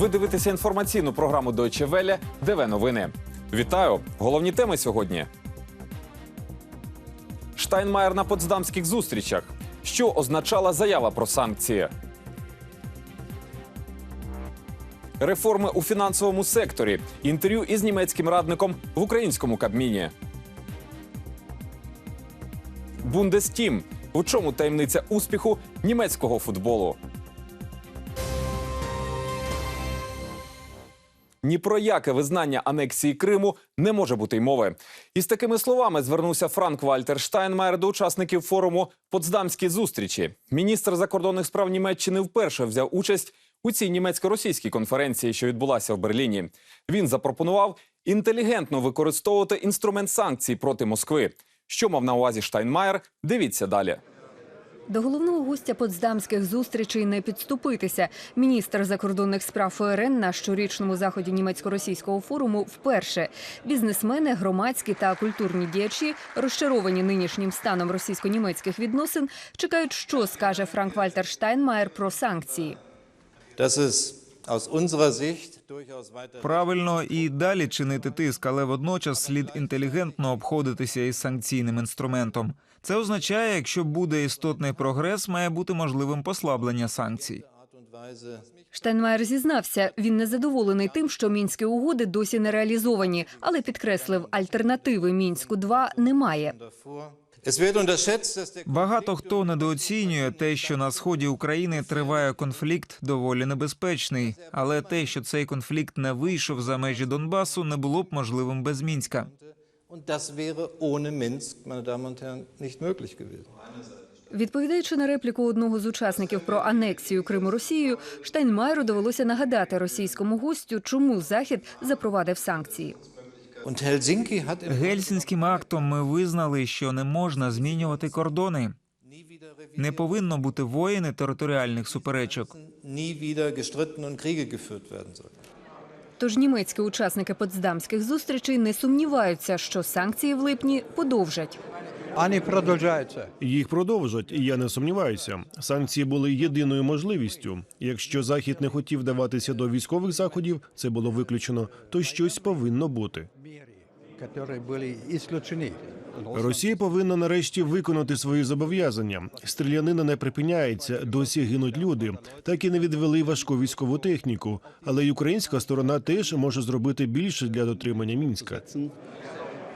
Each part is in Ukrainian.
Ви дивитеся інформаційну програму Deutsche Welle ДВ Новини. Вітаю! Головні теми сьогодні. Штайнмаєр на потсдамських зустрічах. Що означала заява про санкції? Реформи у фінансовому секторі. Інтерв'ю із німецьким радником в українському Кабміні. Бундестім. У чому таємниця успіху німецького футболу? Ні про яке визнання анексії Криму не може бути й мови. Із такими словами звернувся Франк Вальтер Штайнмаєр до учасників форуму Потсдамські зустрічі. Міністр закордонних справ Німеччини вперше взяв участь у цій німецько-російській конференції, що відбулася в Берліні. Він запропонував інтелігентно використовувати інструмент санкцій проти Москви. Що мав на увазі Штайнмаєр? Дивіться далі. До головного гостя потсдамських зустрічей не підступитися. Міністр закордонних справ ФРН на щорічному заході німецько-російського форуму вперше бізнесмени, громадські та культурні діячі, розчаровані нинішнім станом російсько-німецьких відносин, чекають, що скаже Франк Вальтер Штайнмаєр про санкції. Правильно і далі чинити тиск, але водночас слід інтелігентно обходитися із санкційним інструментом. Це означає, якщо буде істотний прогрес, має бути можливим послаблення санкцій. Штайнмаєр зізнався, він незадоволений тим, що мінські угоди досі не реалізовані, але підкреслив, альтернативи мінську 2 немає. Багато хто недооцінює те, що на сході України триває конфлікт, доволі небезпечний. Але те, що цей конфлікт не вийшов за межі Донбасу, не було б можливим без мінська. Und das wäre ohne Minsk, meine Damen und Herren, nicht möglich gewesen. Відповідаючи на репліку одного з учасників про анексію Криму Росією, Штайнмаєру довелося нагадати російському гостю, чому Захід запровадив санкції. Гельсінським актом ми визнали, що не можна змінювати кордони. Не повинно бути воїн і територіальних суперечок. Тож німецькі учасники потсдамських зустрічей не сумніваються, що санкції в липні подовжать. Ані продовжаються. Їх продовжать, і я не сумніваюся. Санкції були єдиною можливістю. Якщо захід не хотів даватися до військових заходів, це було виключено. То щось повинно бути. які були ісключені. Росія повинна нарешті виконати свої зобов'язання. Стрілянина не припиняється, досі гинуть люди. Так і не відвели важку військову техніку. Але й українська сторона теж може зробити більше для дотримання мінська.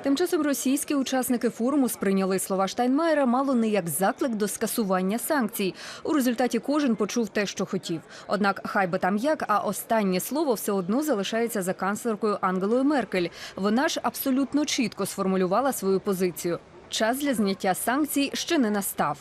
Тим часом російські учасники форуму сприйняли слова Штайнмаєра мало не як заклик до скасування санкцій. У результаті кожен почув те, що хотів. Однак, хай би там як, а останнє слово все одно залишається за канцлеркою Ангелою Меркель. Вона ж абсолютно чітко сформулювала свою позицію. Час для зняття санкцій ще не настав.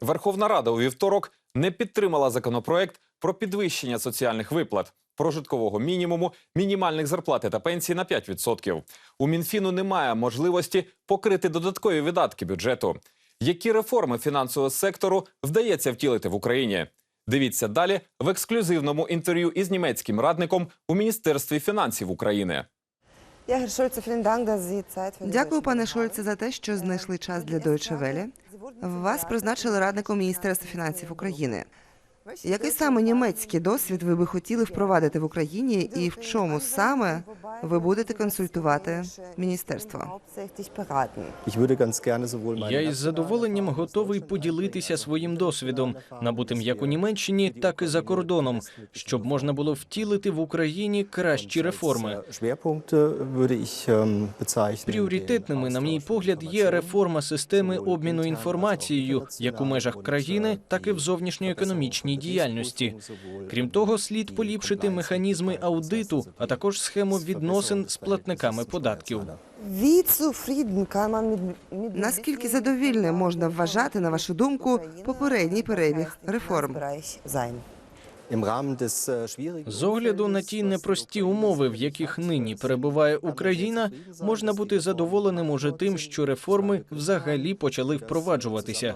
Верховна Рада у вівторок не підтримала законопроект про підвищення соціальних виплат, прожиткового мінімуму, мінімальних зарплати та пенсій на 5%. У Мінфіну немає можливості покрити додаткові видатки бюджету. Які реформи фінансового сектору вдається втілити в Україні? Дивіться далі в ексклюзивному інтерв'ю із німецьким радником у Міністерстві фінансів України. Дякую, пане Шольце, за те, що знайшли час для Deutsche Welle. Вас призначили радником Міністерства фінансів України. Який саме німецький досвід ви би хотіли впровадити в Україні, і в чому саме ви будете консультувати міністерство? Я із задоволенням готовий поділитися своїм досвідом, набутим як у Німеччині, так і за кордоном, щоб можна було втілити в Україні кращі реформи. Ähm. Пріоритетними, на мій погляд, є реформа системи обміну інформацією, як у межах країни, так і в зовнішньоекономічній діяльності. Крім того, слід поліпшити механізми аудиту, а також схему відносин з платниками податків. Наскільки задовільним можна вважати, на вашу думку, попередній перебіг реформ? З огляду на ті непрості умови, в яких нині перебуває Україна, можна бути задоволеним уже тим, що реформи взагалі почали впроваджуватися.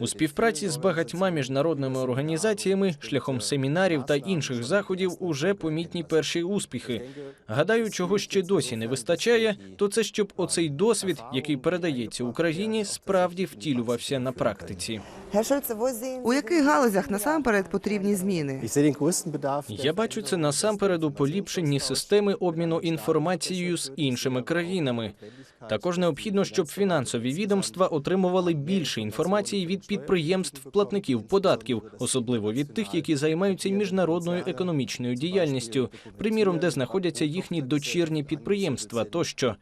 У співпраці з багатьма міжнародними організаціями, шляхом семінарів та інших заходів, уже помітні перші успіхи. Гадаю, чого ще досі не вистачає, то це щоб оцей досвід, який передається Україні, справді втілювався на практиці. У яких галузях насамперед потрібні зміни? Я бачу це насамперед у поліпшенні системи обміну інформацією з іншими країнами. Також необхідно, щоб фінансові відомства отримували більше інформації від підприємств платників податків, особливо від тих, які займаються міжнародною економічною діяльністю, приміром, де знаходяться їхні дочірні підприємства тощо.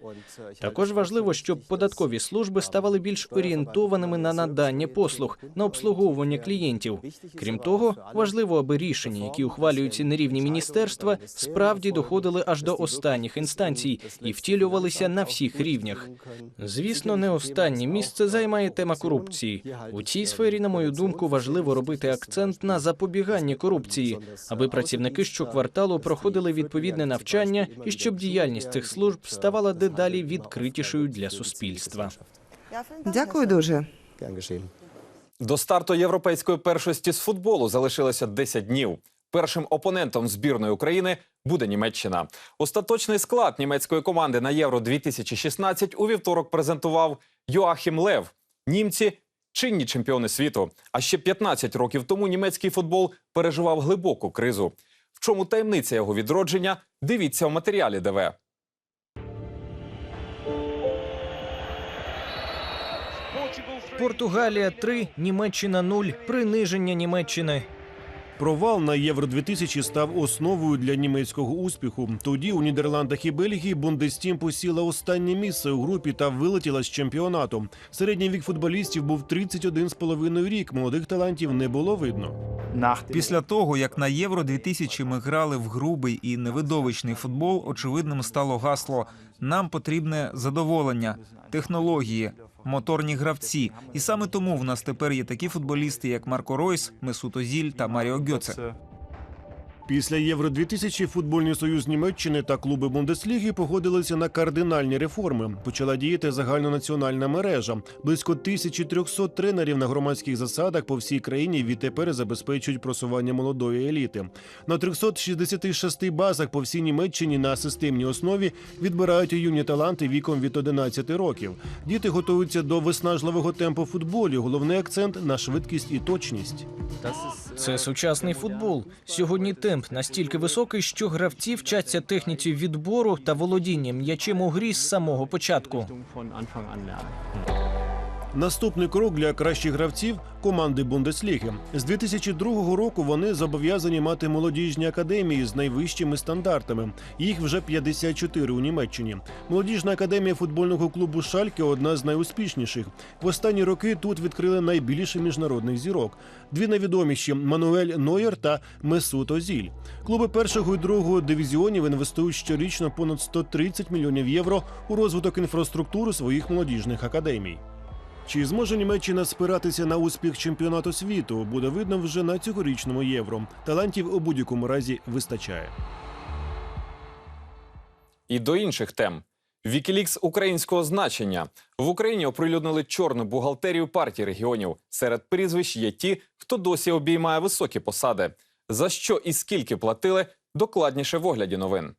Також важливо, щоб податкові служби ставали більш орієнтованими на надання послуг, на обслуговування клієнтів. Крім того, важливо, аби рішення, які ухвалюються на рівні міністерства, справді доходили аж до останніх інстанцій і втілювалися на всіх рівнях. Звісно, не останнє місце займає тема корупції. У цій сфері, на мою думку, важливо робити акцент на запобіганні корупції, аби працівники щокварталу проходили відповідне навчання і щоб діяльність цих служб ставала дедалі відкритішою для суспільства. Дякую дуже. До старту європейської першості з футболу залишилося 10 днів. Першим опонентом збірної України буде Німеччина. Остаточний склад німецької команди на Євро 2016 у вівторок презентував Йоахім Лев. Німці чинні чемпіони світу. А ще 15 років тому німецький футбол переживав глибоку кризу. В чому таємниця його відродження? Дивіться у матеріалі ДВ. Португалія 3, Німеччина 0, приниження Німеччини. Провал на Євро 2000 став основою для німецького успіху. Тоді у Нідерландах і Бельгії Бундестім посіла останнє місце у групі та вилетіла з чемпіонату. Середній вік футболістів був 31,5 рік. Молодих талантів не було видно. Після того, як на Євро 2000 ми грали в грубий і невидовищний футбол, очевидним стало гасло: нам потрібне задоволення, технології, моторні гравці. І саме тому в нас тепер є такі футболісти, як Марко Ройс, Месут Озіль та Маріо Гьоце. Після Євро 2000 футбольний союз Німеччини та клуби Бундесліги погодилися на кардинальні реформи. Почала діяти загальнонаціональна мережа. Близько 1300 тренерів на громадських засадах по всій країні відтепер забезпечують просування молодої еліти. На 366 базах по всій Німеччині на системній основі відбирають юні таланти віком від 11 років. Діти готуються до виснажливого темпу футболі. Головний акцент на швидкість і точність. Це сучасний футбол. Сьогодні темп настільки високий, що гравці вчаться техніці відбору та володіння м'ячем у грі з самого початку. Наступний крок для кращих гравців команди Бундесліги. З 2002 року вони зобов'язані мати молодіжні академії з найвищими стандартами. Їх вже 54 у Німеччині. Молодіжна академія футбольного клубу Шальке одна з найуспішніших. В останні роки тут відкрили найбільше міжнародних зірок. Дві найвідоміші Мануель Нойер та Месут Озіль. Клуби першого і другого дивізіонів інвестують щорічно понад 130 мільйонів євро у розвиток інфраструктури своїх молодіжних академій. Чи зможе Німеччина спиратися на успіх чемпіонату світу? Буде видно вже на цьогорічному євро. Талантів у будь-якому разі вистачає. І до інших тем. Вікілікс українського значення в Україні оприлюднили чорну бухгалтерію партії регіонів. Серед прізвищ є ті, хто досі обіймає високі посади. За що і скільки платили, докладніше в огляді новин.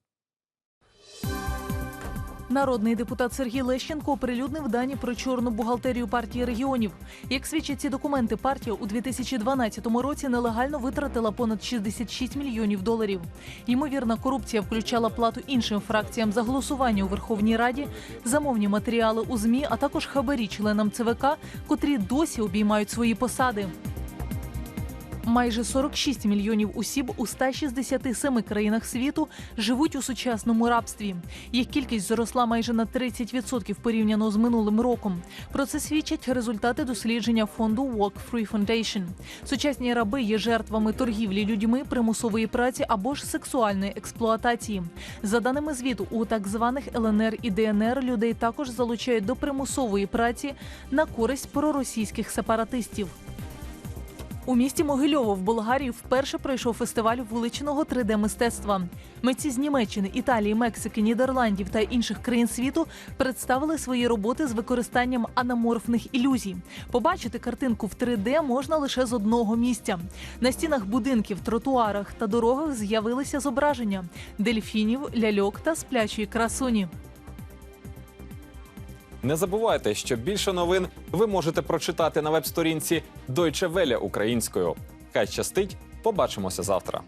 Народний депутат Сергій Лещенко оприлюднив дані про чорну бухгалтерію партії регіонів. Як свідчать ці документи, партія у 2012 році нелегально витратила понад 66 мільйонів доларів. Ймовірна корупція включала плату іншим фракціям за голосування у Верховній Раді, замовні матеріали у змі, а також хабарі членам ЦВК, котрі досі обіймають свої посади. Майже 46 мільйонів осіб у 167 країнах світу живуть у сучасному рабстві. Їх кількість зросла майже на 30% порівняно з минулим роком. Про це свідчать результати дослідження фонду Walk Free Foundation. Сучасні раби є жертвами торгівлі людьми, примусової праці або ж сексуальної експлуатації. За даними звіту, у так званих ЛНР і ДНР людей також залучають до примусової праці на користь проросійських сепаратистів. У місті Могильово в Болгарії вперше пройшов фестиваль вуличного 3D-мистецтва. Митці з Німеччини, Італії, Мексики, Нідерландів та інших країн світу представили свої роботи з використанням анаморфних ілюзій. Побачити картинку в 3D можна лише з одного місця. На стінах будинків, тротуарах та дорогах з'явилися зображення дельфінів, ляльок та сплячої красуні. Не забувайте, що більше новин ви можете прочитати на веб-сторінці Deutsche Welle українською. Хай щастить Побачимося завтра.